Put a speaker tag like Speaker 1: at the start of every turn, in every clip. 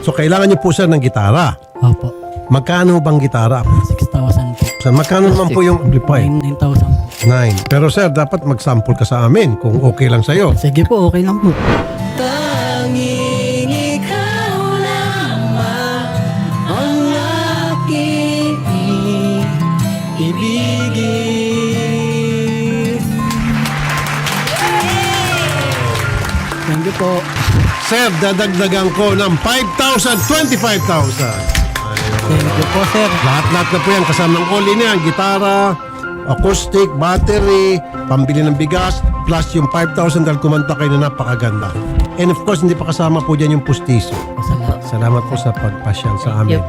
Speaker 1: So kailangan niyo po sir ng gitara.
Speaker 2: Opo.
Speaker 1: Magkano bang gitara?
Speaker 2: 6,000 po.
Speaker 1: Sir, magkano naman po yung amplifier?
Speaker 2: 9,000 po.
Speaker 1: Nine. Pero sir, dapat mag-sample ka sa amin kung okay lang sa'yo.
Speaker 2: Sige po, okay lang po.
Speaker 1: Sir, dadagdagan ko ng 5,000, 25,000.
Speaker 2: Thank you po, sir.
Speaker 1: Lahat-lahat na po yan. Kasama ng all in yan. Gitara, acoustic, battery, pambili ng bigas, plus yung 5,000 dahil kumanta kayo na napakaganda. And of course, hindi pa kasama po dyan yung pustiso.
Speaker 2: Salamat.
Speaker 1: Salamat po sa pagpasyal sa amin.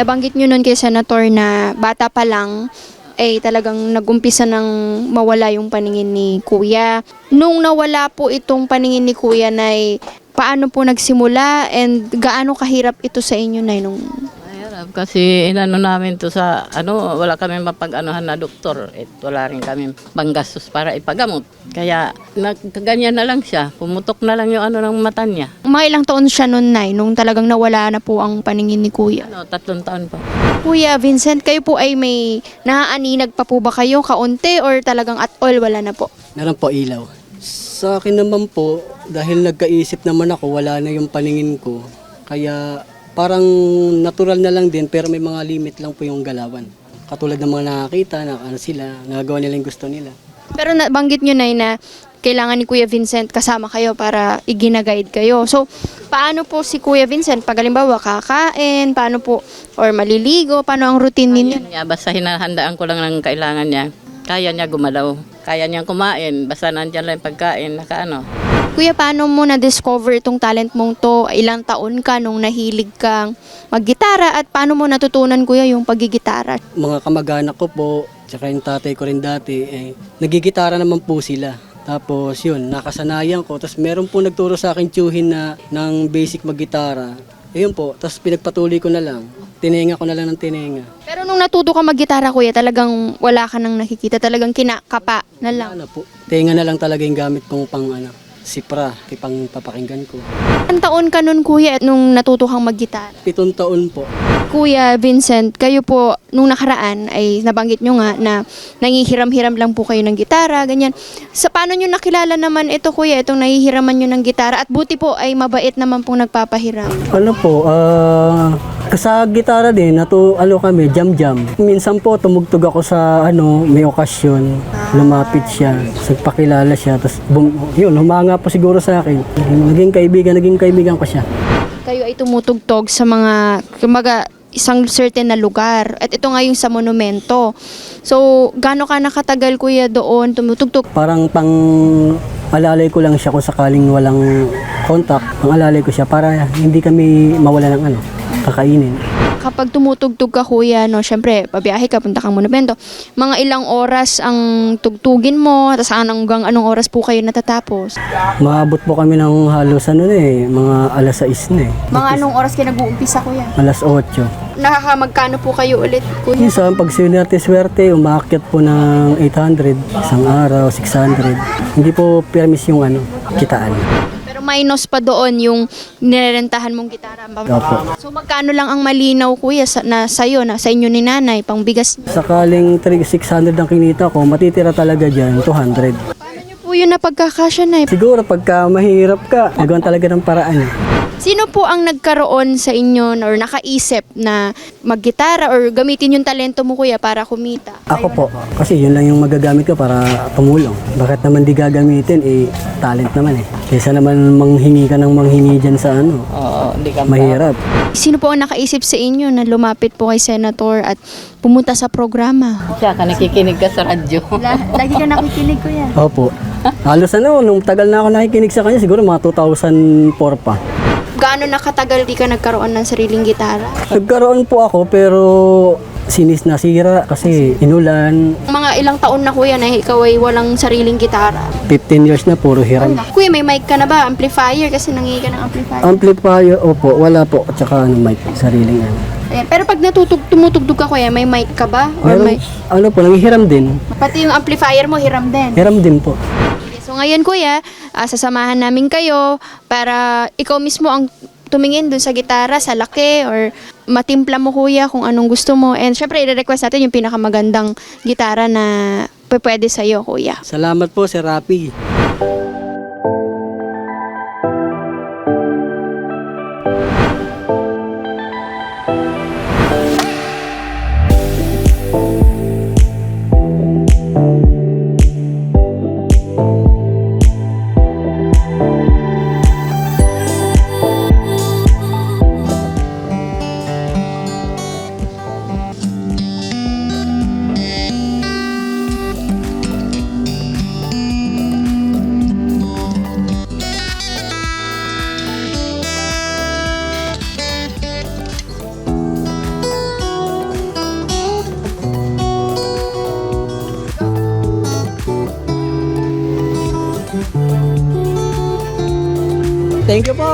Speaker 3: Nabanggit nyo nun kay Senator na bata pa lang ay talagang nagumpisa ng mawala yung paningin ni Kuya. Nung nawala po itong paningin ni Kuya, Nay, paano po nagsimula and gaano kahirap ito sa inyo, Nay, nung
Speaker 4: kasi inano namin to sa ano wala kami mapag-anuhan na doktor at wala rin kami panggastos para ipagamot. Kaya nagkaganyan na lang siya, pumutok na lang yung ano ng mata niya.
Speaker 3: mga ilang taon siya nun, Nay, nung talagang nawala na po ang paningin ni Kuya.
Speaker 4: Ano, tatlong taon pa.
Speaker 3: Kuya Vincent, kayo po ay may naaaninag pa po ba kayo kaunti or talagang at all wala na po?
Speaker 2: Meron po ilaw. Sa akin naman po, dahil nagkaisip naman ako, wala na yung paningin ko. Kaya parang natural na lang din, pero may mga limit lang po yung galawan. Katulad ng mga nakakita, na ano sila, nagagawa nila yung gusto nila.
Speaker 3: Pero nabanggit nyo, Nay, na kailangan ni Kuya Vincent kasama kayo para igina-guide kayo. So, paano po si Kuya Vincent? Pag halimbawa, kakain, paano po, or maliligo, paano ang routine ninyo?
Speaker 4: Niya, basta hinahandaan ko lang ng kailangan niya. Kaya niya gumalaw. Kaya niya kumain. Basta nandyan lang yung pagkain. Naka ano.
Speaker 3: Kuya, paano mo na-discover itong talent mong to? Ilang taon ka nung nahilig kang maggitara at paano mo natutunan, Kuya, yung pagigitara?
Speaker 2: Mga kamag-anak ko po, tsaka yung tatay ko rin dati, eh, nagigitara naman po sila. Tapos yun, nakasanayan ko. Tapos meron po nagturo sa akin tiyuhin na ng basic maggitara. Ayun po, tapos pinagpatuloy ko na lang. Tinenga ko na lang ng tinenga.
Speaker 3: Pero nung natuto ka maggitara, Kuya, talagang wala ka nang nakikita. Talagang kinakapa na lang.
Speaker 2: Ano po, tenga na lang talaga yung gamit kong pang ano, sipra, pang papakinggan ko.
Speaker 3: Ilang taon ka nun, Kuya, nung natuto kang maggitara?
Speaker 2: Pitong taon po.
Speaker 3: Kuya Vincent, kayo po nung nakaraan ay nabanggit nyo nga na nangihiram-hiram lang po kayo ng gitara, ganyan. Sa paano nyo nakilala naman ito kuya, itong nahihiraman nyo ng gitara at buti po ay mabait naman pong nagpapahiram.
Speaker 2: Ano po, ah, sa gitara din, nato, ano kami, jam-jam. Minsan po, tumugtog ako sa, ano, may okasyon. Lumapit siya, nagpakilala siya, tapos, bum, yun, humanga po siguro sa akin. Naging kaibigan, naging kaibigan ko siya.
Speaker 3: Kayo ay tumutugtog sa mga, kumbaga, isang certain na lugar. At ito nga yung sa monumento. So, gaano ka nakatagal kuya doon tumutugtog?
Speaker 2: Parang pang alalay ko lang siya kung sakaling walang contact. Ang alalay ko siya para hindi kami mawala ng ano, kakainin.
Speaker 3: Kapag tumutugtog ka kuya, no, syempre, pabiyahe ka, punta kang monumento, mga ilang oras ang tugtugin mo, tapos hanggang anong oras po kayo natatapos?
Speaker 2: Maabot po kami ng halos ano na eh, mga alas 6 na eh.
Speaker 3: Mga anong oras kayo nag-uumpisa kuya?
Speaker 2: Alas 8.
Speaker 3: Nakakamagkano po kayo ulit kuya?
Speaker 2: Minsan, pag swerte-swerte, umakyat po ng 800, isang araw, 600. Hindi po permis yung ano, kitaan.
Speaker 3: Minus pa doon yung nirerentahan mong gitara.
Speaker 2: Opo.
Speaker 3: So magkano lang ang malinaw kuya sa, na sa'yo, na sa inyo ni nanay, pang bigas niyo?
Speaker 2: Sakaling 3, 600 ang kinita ko, matitira talaga dyan, 200.
Speaker 3: Paano niyo po yun napagkakasya na
Speaker 2: Siguro pagka mahirap ka, nagawan talaga ng paraan.
Speaker 3: Sino po ang nagkaroon sa inyo or nakaisip na maggitara or gamitin yung talento mo kuya para kumita?
Speaker 2: Ako po, kasi yun lang yung magagamit ko para tumulong. Bakit naman di gagamitin, eh, talent naman eh. Kesa naman manghingi ka ng manghingi dyan sa ano,
Speaker 4: Oo, hindi ka
Speaker 2: mahirap.
Speaker 3: Sino po ang nakaisip sa inyo na lumapit po kay Senator at pumunta sa programa?
Speaker 4: Siya ka nakikinig ka sa radyo.
Speaker 3: lagi ka nakikinig kuya.
Speaker 2: Opo. Halos ano, nung tagal na ako nakikinig sa kanya, siguro mga 2004 pa.
Speaker 3: Gaano nakatagal di ka nagkaroon ng sariling gitara?
Speaker 2: Nagkaroon po ako pero sinis na sira kasi inulan.
Speaker 3: Mga ilang taon na kuya na ikaw ay walang sariling gitara.
Speaker 2: 15 years na puro hiram.
Speaker 3: Kuya, may mic ka na ba? Amplifier? Kasi nangingi ka ng amplifier.
Speaker 2: Amplifier, opo, wala po. At saka ano, mic, sariling ano.
Speaker 3: Ayan. Pero pag natutug, tumutugtog ka kuya, may mic ka ba? Or
Speaker 2: Meron,
Speaker 3: may,
Speaker 2: ano po, nangihiram din.
Speaker 3: pati yung amplifier mo, hiram din.
Speaker 2: Hiram din po.
Speaker 3: So ngayon kuya, ah, sasamahan namin kayo para ikaw mismo ang tumingin dun sa gitara, sa laki, or matimpla mo kuya kung anong gusto mo. And syempre, i-request natin yung pinakamagandang gitara na pwede sa'yo kuya.
Speaker 2: Salamat po, Sir Rapi.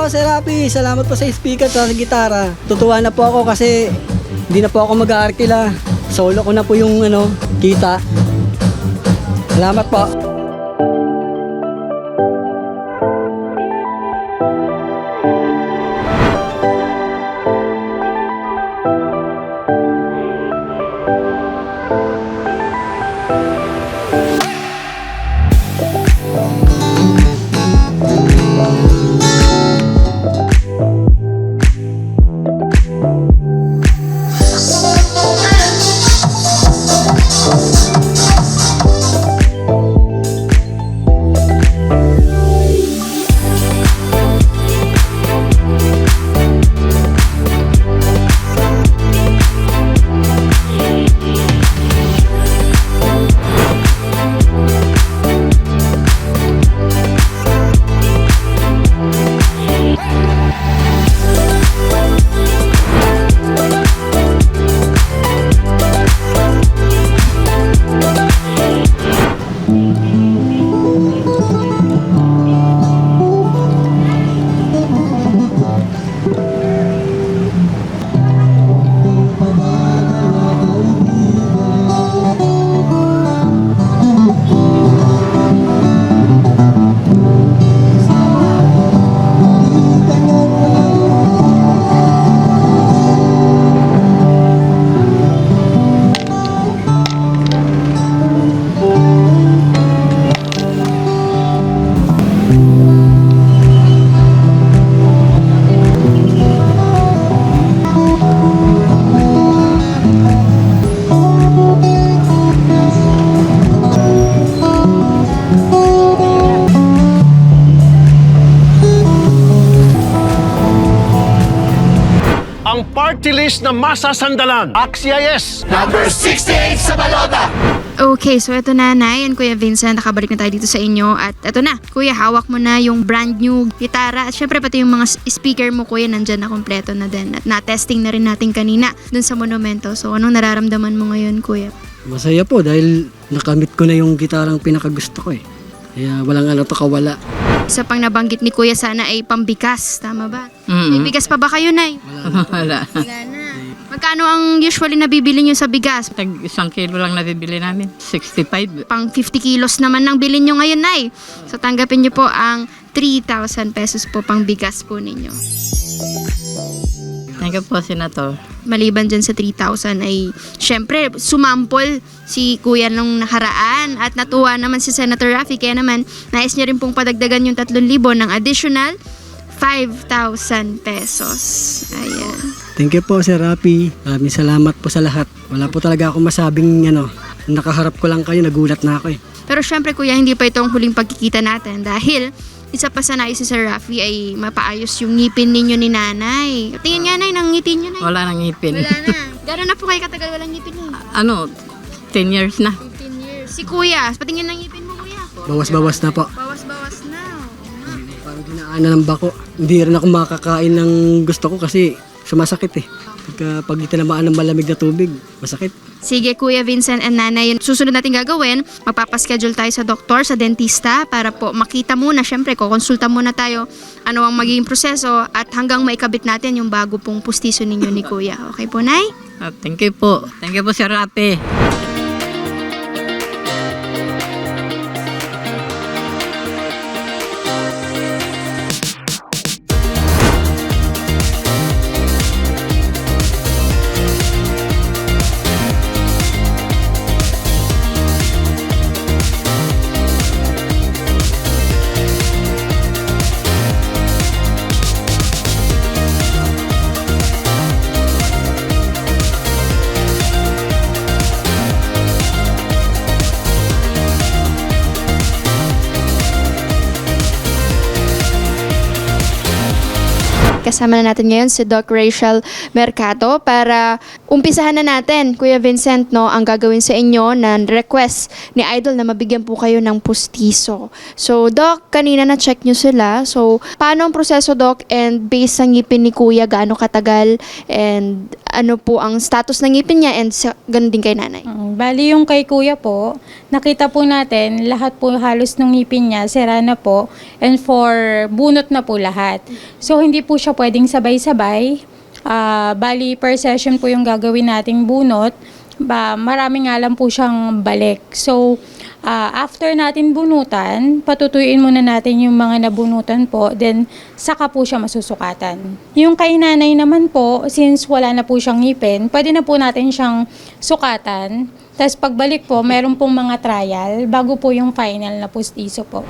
Speaker 2: Po, Sir Rapi. Salamat po sa speaker at sa gitara. Tutuwa na po ako kasi hindi na po ako mag-aarkila. Solo ko na po yung ano, kita. Salamat po.
Speaker 5: Party list na masasandalan. Axia yes!
Speaker 3: Okay, so eto na, Nay and Kuya Vincent, nakabalik na tayo dito sa inyo. At eto na, Kuya, hawak mo na yung brand new gitara. At syempre pati yung mga speaker mo, Kuya, nandyan na kompleto na din. At na-testing na rin natin kanina dun sa monumento. So anong nararamdaman mo ngayon, Kuya?
Speaker 2: Masaya po dahil nakamit ko na yung gitarang pinakagusto ko eh. Kaya walang ano to kawala.
Speaker 3: Isa pang nabanggit ni Kuya sana ay pambigas, tama ba? May
Speaker 4: Mm.
Speaker 3: bigas pa ba kayo, Nay?
Speaker 4: Wala.
Speaker 3: Wala na. Magkano ang usually nabibili nyo sa bigas?
Speaker 4: Tag isang kilo lang nabibili namin. 65.
Speaker 3: Pang 50 kilos naman ng bilin nyo ngayon, Nay. So tanggapin nyo po ang 3,000 pesos po pang bigas po ninyo.
Speaker 4: Thank you po, Senator.
Speaker 3: Maliban dyan sa 3,000 ay syempre sumampol si kuya nung nakaraan at natuwa naman si Senator Raffy kaya naman nais niya rin pong padagdagan yung 3,000 ng additional 5,000 pesos. Ayan.
Speaker 2: Thank you po Sir Rapi. Maraming salamat po sa lahat. Wala po talaga ako masabing ano. Nakaharap ko lang kayo, nagulat na ako eh.
Speaker 3: Pero syempre kuya, hindi pa itong huling pagkikita natin dahil isa pa sa nais si Sir Raffy ay mapaayos yung ngipin ninyo ni nanay. Tingin nga nay, nang ngiti nyo nay.
Speaker 4: Wala nang ngipin.
Speaker 3: Wala na. Gano'n na po kayo katagal walang ngipin nay?
Speaker 4: ano, 10 years na.
Speaker 3: 15 years. Si kuya, patingin ng ngipin mo kuya.
Speaker 2: Bawas-bawas na po.
Speaker 3: Bawas-bawas na.
Speaker 2: Parang dinaanan ng bako. Hindi rin ako makakain ng gusto ko kasi sumasakit eh. Pagka, pag tinamaan ng malamig na tubig, masakit.
Speaker 3: Sige, Kuya Vincent and Nanay, susunod natin gagawin, magpapaschedule tayo sa doktor, sa dentista, para po makita muna, syempre, kukonsulta muna tayo ano ang magiging proseso at hanggang maikabit natin yung bago pong pustiso ninyo ni Kuya. Okay po, Nay?
Speaker 4: Ah, thank you po. Thank you po, Sir Rapi.
Speaker 3: Kasama na natin ngayon si Doc Rachel Mercado para umpisahan na natin, Kuya Vincent, no, ang gagawin sa inyo na request ni Idol na mabigyan po kayo ng pustiso. So, Doc, kanina na-check nyo sila. So, paano ang proseso, Doc? And based sa ngipin ni Kuya, gaano katagal? And ano po ang status ng ngipin niya? And sa, ganun din kay nanay.
Speaker 6: Bali yung kay kuya po, nakita po natin lahat po halos ng ngipin niya, sira na po, and for bunot na po lahat. So hindi po siya pwedeng sabay-sabay. Ah, bali per session po yung gagawin nating bunot. Ba, marami nga lang po siyang balik. So ah, after natin bunutan, patutuyuin muna natin yung mga nabunutan po, then saka po siya masusukatan. Yung kay nanay naman po, since wala na po siyang ngipin, pwede na po natin siyang sukatan. Tapos pagbalik po, meron pong mga trial bago po yung final na pustiso po.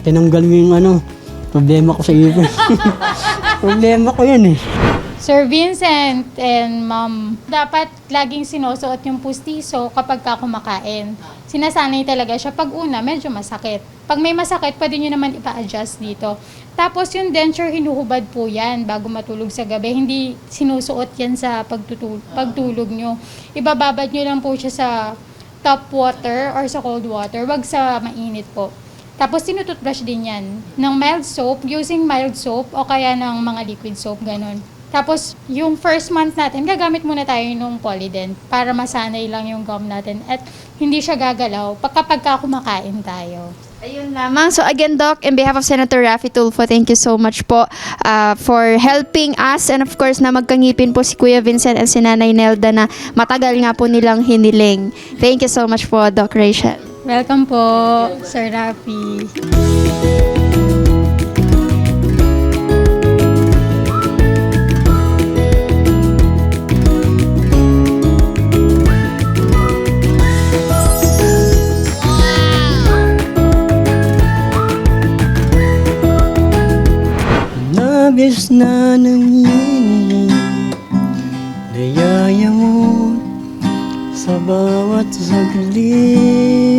Speaker 2: Tinanggal mo yung ano, problema ko sa ipin. problema ko yan eh.
Speaker 6: Sir Vincent and Ma'am, dapat laging sinusuot yung pustiso kapag ka kumakain. Sinasanay talaga siya. Pag una, medyo masakit. Pag may masakit, pwede nyo naman ipa-adjust dito. Tapos yung denture, hinuhubad po yan bago matulog sa gabi. Hindi sinusuot yan sa pagtutul- pagtulog nyo. Ibababad nyo lang po siya sa top water or sa cold water. Wag sa mainit po. Tapos tinututbrush din yan ng mild soap, using mild soap o kaya ng mga liquid soap, ganun. Tapos, yung first month natin, gagamit muna tayo ng Polydent para masanay lang yung gum natin at hindi siya gagalaw pag kapag ka kumakain tayo.
Speaker 3: Ayun lamang. So again, Doc, in behalf of Senator Raffy Tulfo, thank you so much po uh, for helping us and of course na magkangipin po si Kuya Vincent at si Nanay Nelda na matagal nga po nilang hiniling. Thank you so much po, Doc Rachel.
Speaker 6: Welcome po, Sir Rafi.
Speaker 2: Nabis na nanginginig Dayaya mo sa bawat saglit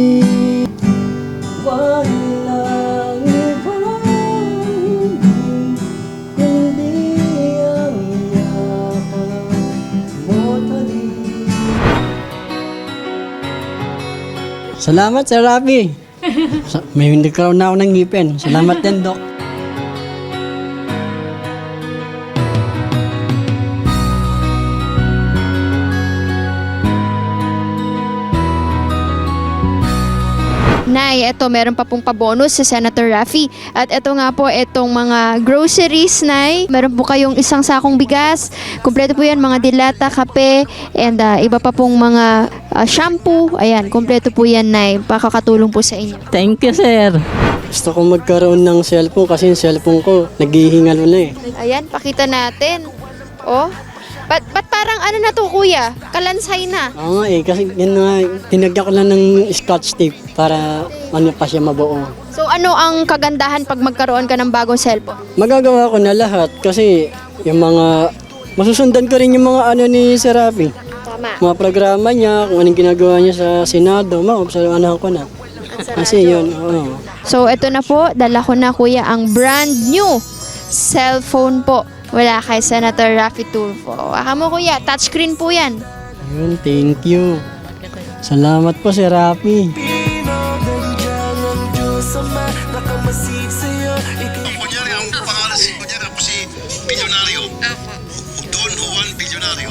Speaker 2: Salamat, Sir Rafi. May nagkaroon na ako ng ngipin. Salamat din, Doc.
Speaker 3: Nay, eto meron pa pong pabonus si Senator Raffy. At eto nga po, etong mga groceries, Nay. Meron po kayong isang sakong bigas. Kompleto po yan, mga dilata, kape, and ah, iba pa pong mga ah, shampoo. Ayan, kompleto po yan, Nay. Pakakatulong po sa inyo.
Speaker 4: Thank you, sir.
Speaker 2: Gusto ko magkaroon ng cellphone kasi yung cellphone ko naghihingalo na eh.
Speaker 3: Ayan, pakita natin. Oh, ba't, ba't parang ano na to, kuya? Kalansay na.
Speaker 2: Oo nga eh, kasi yun nga, tinagyan ko lang ng scotch tape para ano pa siya mabuo.
Speaker 3: So, ano ang kagandahan pag magkaroon ka ng bagong cellphone?
Speaker 2: Magagawa ko na lahat kasi yung mga, masusundan ko rin yung mga ano ni Serapi.
Speaker 3: Tama.
Speaker 2: Mga programa niya, kung anong ginagawa niya sa Senado, maobserbahan ko na. Kasi yun, oo.
Speaker 3: So, ito na po, dala ko na kuya ang brand new cellphone po. Wala kay Senator Raffy Tulfo. Waka mo kuya, touchscreen po yan.
Speaker 2: Yun, thank you. Salamat po, Serapi.
Speaker 5: Kunyari, ang pangalan si Kunyari, ako si Bilyonaryo. Don Juan Bilyonaryo.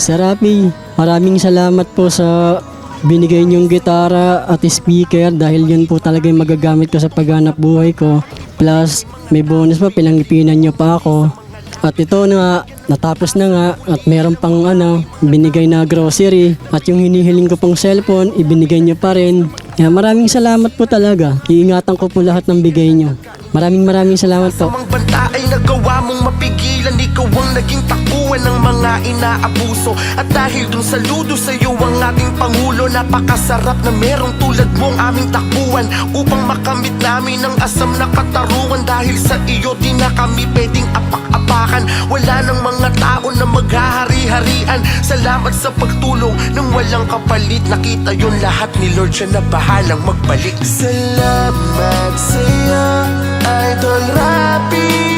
Speaker 2: Serapi, maraming salamat po sa binigay niyong gitara at speaker dahil yun po talaga yung magagamit ko sa paghanap buhay ko. Plus, may bonus pa, pinangipinan niyo pa ako. At ito na natapos na nga at meron pang ano, binigay na grocery at yung hinihiling ko pang cellphone, ibinigay niyo pa rin. Kaya maraming salamat po talaga. Iingatan ko po lahat ng bigay niyo. Maraming maraming salamat po.
Speaker 7: Mang banta ay nagawa mong mapigilan Ikaw ang naging takuan ng mga inaabuso At dahil dun saludo sa'yo ang ating Pangulo Napakasarap na merong tulad mong aming takbuhan Upang makamit namin ang asam na katarungan Dahil sa iyo di na kami pwedeng apak-apakan Wala nang mga tao na maghahari-harian. Salamat sa pagtulong ng walang kapalit. Nakita yon lahat ni Lord. Siya na bahalang magbalik. Salamat sa'yo Idol Rapi